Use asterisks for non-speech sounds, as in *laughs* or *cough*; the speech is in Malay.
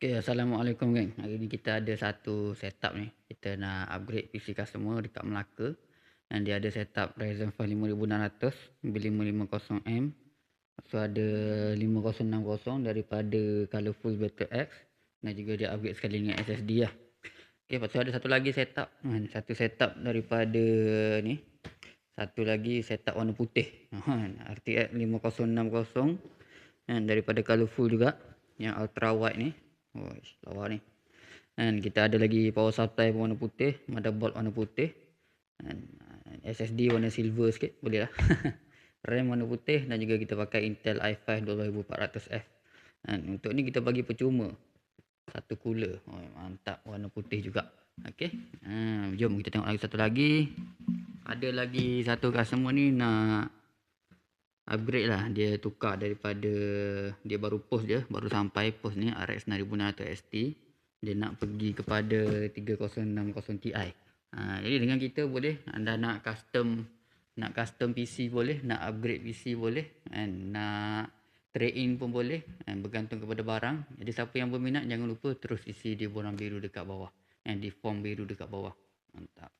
Okey, Assalamualaikum geng. Hari ni kita ada satu setup ni. Kita nak upgrade PC customer dekat Melaka. Dan dia ada setup Ryzen 5 5600 B550M. Lepas tu ada 5060 daripada Colorful Battle X. Dan juga dia upgrade sekali dengan SSD lah. Okey, lepas tu ada satu lagi setup. Ha, satu setup daripada ni. Satu lagi setup warna putih. RTX 5060. Dan daripada Colorful juga. Yang ultra wide ni. Oh, lawa ni. Dan kita ada lagi power supply warna putih, motherboard warna putih. Dan SSD warna silver sikit, boleh lah. *laughs* RAM warna putih dan juga kita pakai Intel i5 2400F. Dan untuk ni kita bagi percuma. Satu cooler. Oh, mantap warna putih juga. Okey. Ha, jom kita tengok lagi satu lagi. Ada lagi satu customer ni nak upgrade lah. Dia tukar daripada dia baru post je baru sampai post ni RX 9600 ST dia nak pergi kepada 3060 Ti ha, jadi dengan kita boleh anda nak custom nak custom PC boleh nak upgrade PC boleh and nak trade in pun boleh and bergantung kepada barang. Jadi siapa yang berminat jangan lupa terus isi di borang biru dekat bawah and di form biru dekat bawah. Mantap